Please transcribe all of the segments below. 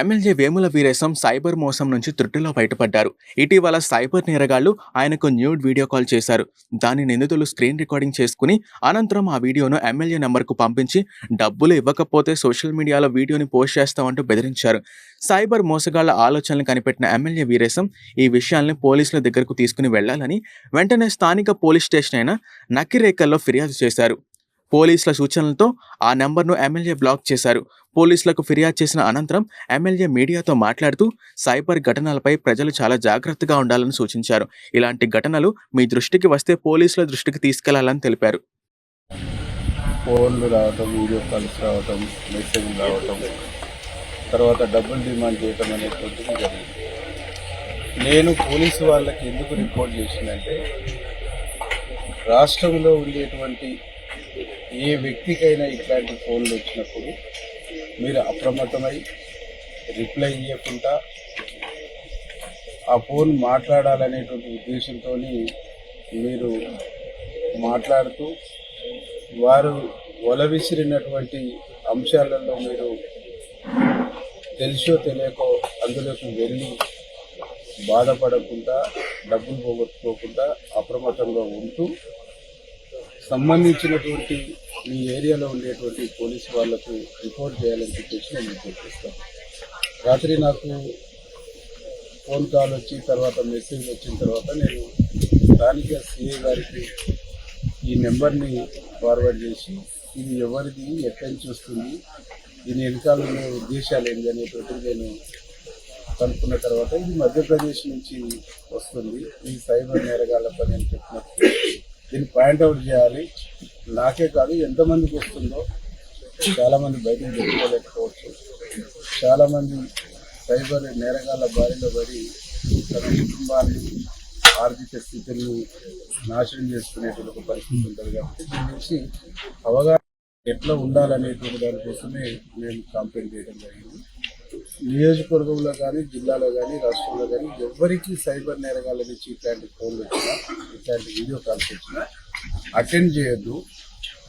MLA Vemula Veeresham cyber మోసం నుంచి త్రుట్టులో బయటపడ్డారు. ఇటీవల సైబర్ నేరగాళ్ళు ఆయనకు న్యూడ్ వీడియో కాల్ చేశారు. దాని నిందితులు స్క్రీన్ రికార్డింగ్ చేసుకుని అనంతరం ఆ వీడియోను ఎమ్మెల్యే నెంబర్కు పంపించి డబ్బులు ఇవ్వకపోతే సోషల్ మీడియాలో వీడియోని పోస్ట్ చేస్తామంటూ బెదిరించారు. సైబర్ మోసగాళ్ళ ఆలోచనలు కనిపెట్టిన ఎమ్మెల్యే వీరేశం ఈ విషయాల్ని పోలీసుల దగ్గరకు తీసుకుని వెళ్ళాలని వెంటనే స్థానిక పోలీస్ స్టేషన్ అయిన నక్కిరేకల్లో ఫిర్యాదు చేశారు. పోలీసుల సూచనలతో ఆ నెంబర్ను ఎమ్మెల్యే బ్లాక్ చేశారు. పోలీసులకు ఫిర్యాదు చేసిన అనంతరం ఎమ్మెల్యే మీడియాతో మాట్లాడుతూ సైబర్ ఘటనలపై ప్రజలు చాలా జాగ్రత్తగా ఉండాలని సూచించారు. ఇలాంటి ఘటనలు మీ దృష్టికి వస్తే పోలీసుల దృష్టికి తీసుకెళ్ళాలని తెలిపారు. ఫోన్లు రావటం వీడియో కాల్స్ రావటం మెసేజ్ రావటం తర్వాత డబ్బులు డిమాండ్ చేయటం అనేటువంటిది జరిగింది. నేను పోలీసు వాళ్ళకి ఎందుకు రిపోర్ట్ చేసిందంటే రాష్ట్రంలో ఉండేటువంటి ఏ వ్యక్తికైనా ఇట్లాంటి ఫోన్లు వచ్చినప్పుడు మీరు అప్రమత్తమై రిప్లై ఇవ్వకుండా ఆ ఫోన్ మాట్లాడాలనేటువంటి ఉద్దేశంతో మీరు మాట్లాడుతూ వారు వల విసిరినటువంటి అంశాలలో మీరు తెలిసో తెలియకో అందులోకి వెళ్ళి బాధపడకుండా డబ్బులు పోగొట్టుకోకుండా అప్రమత్తంగా ఉంటూ సంబంధించినటువంటి మీ ఏరియాలో ఉండేటువంటి పోలీసు వాళ్ళకు రిపోర్ట్ చేయాలని చెప్పేసి నేను రిపోర్ట్ రాత్రి నాకు ఫోన్ కాల్ వచ్చి తర్వాత మెసేజ్ వచ్చిన తర్వాత నేను స్థానిక సిఏ గారికి ఈ నెంబర్ని ఫార్వర్డ్ చేసి ఇది ఎవరిది ఎక్కడి నుంచి వస్తుంది దీని వెనకాల ఉద్దేశాలు ఏంటి అనేటువంటిది నేను కనుక్కున్న తర్వాత ఇది మధ్యప్రదేశ్ నుంచి వస్తుంది. ఈ సైబర్ నేరగాళ్ళ పని అని చెప్పినప్పుడు దీన్ని పాయింట్ అవుట్ చేయాలి. నాకే కాదు ఎంతమందికి వస్తుందో చాలామంది బయటకు తెచ్చుకోలేకపోవచ్చు చాలామంది సైబర్ నేరగాళ్ళ బారిలో పడి తన కుటుంబాన్ని ఆర్థిక స్థితిని నాశనం చేసుకునేటువంటి ఒక పరిస్థితి ఉంటుంది కాబట్టి దీని గురించి అవగాహన ఎట్లా ఉండాలనేటువంటి దానికోసమే మేము కంప్లైంట్ చేయడం జరిగింది. నియోజకవర్గంలో కానీ జిల్లాలో కానీ రాష్ట్రంలో కానీ ఎవరికి సైబర్ నేరగాల నుంచి ఇట్లాంటి ఫోన్లు వచ్చినా ఇట్లాంటి వీడియో కాల్స్ వచ్చినా అటెండ్ చేయొద్దు.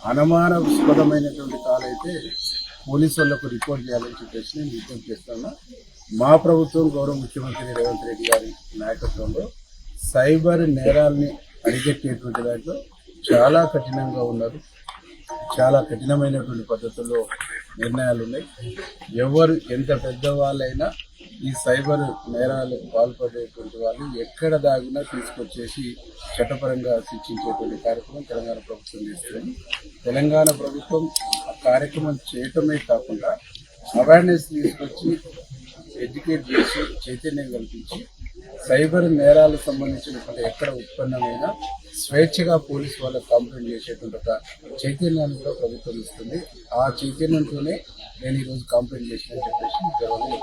అనుమానాస్పదమైనటువంటి కాల్ అయితే పోలీసు వాళ్ళకు రిపోర్ట్ చేయాలని చెప్పేసి నేను విజ్ఞప్తి చేస్తున్నా మా ప్రభుత్వం గౌరవ ముఖ్యమంత్రి రేవంత్ రెడ్డి గారి నాయకత్వంలో సైబర్ నేరాల్ని అరికట్టేటువంటి దాంట్లో చాలా కఠినంగా ఉన్నారు. చాలా కఠినమైనటువంటి పద్ధతుల్లో నిర్ణయాలు ఉన్నాయి ఎవరు ఎంత పెద్దవాళ్ళైనా ఈ సైబర్ నేరాలకు పాల్పడేటువంటి వాళ్ళు ఎక్కడ దాగినా తీసుకొచ్చేసి చట్టపరంగా శిక్షించేటువంటి కార్యక్రమం తెలంగాణ ప్రభుత్వం చేస్తుంది. తెలంగాణ ప్రభుత్వం ఆ కార్యక్రమం చేయటమే కాకుండా అవేర్నెస్ తీసుకొచ్చి ఎడ్యుకేట్ చేసి చైతన్యం కల్పించి సైబర్ నేరాలకు సంబంధించినటువంటి ఎక్కడ ఉత్పన్నమైన స్వేచ్ఛగా పోలీసు వాళ్ళకి కంప్లైంట్ చేసేటువంటి ఒక చైతన్యాన్ని కూడా ప్రభుత్వం ఇస్తుంది. ఆ చైతన్యంతోనే నేను ఈరోజు కంప్లైంట్ చేసిన చెప్పేసి గర్వంగా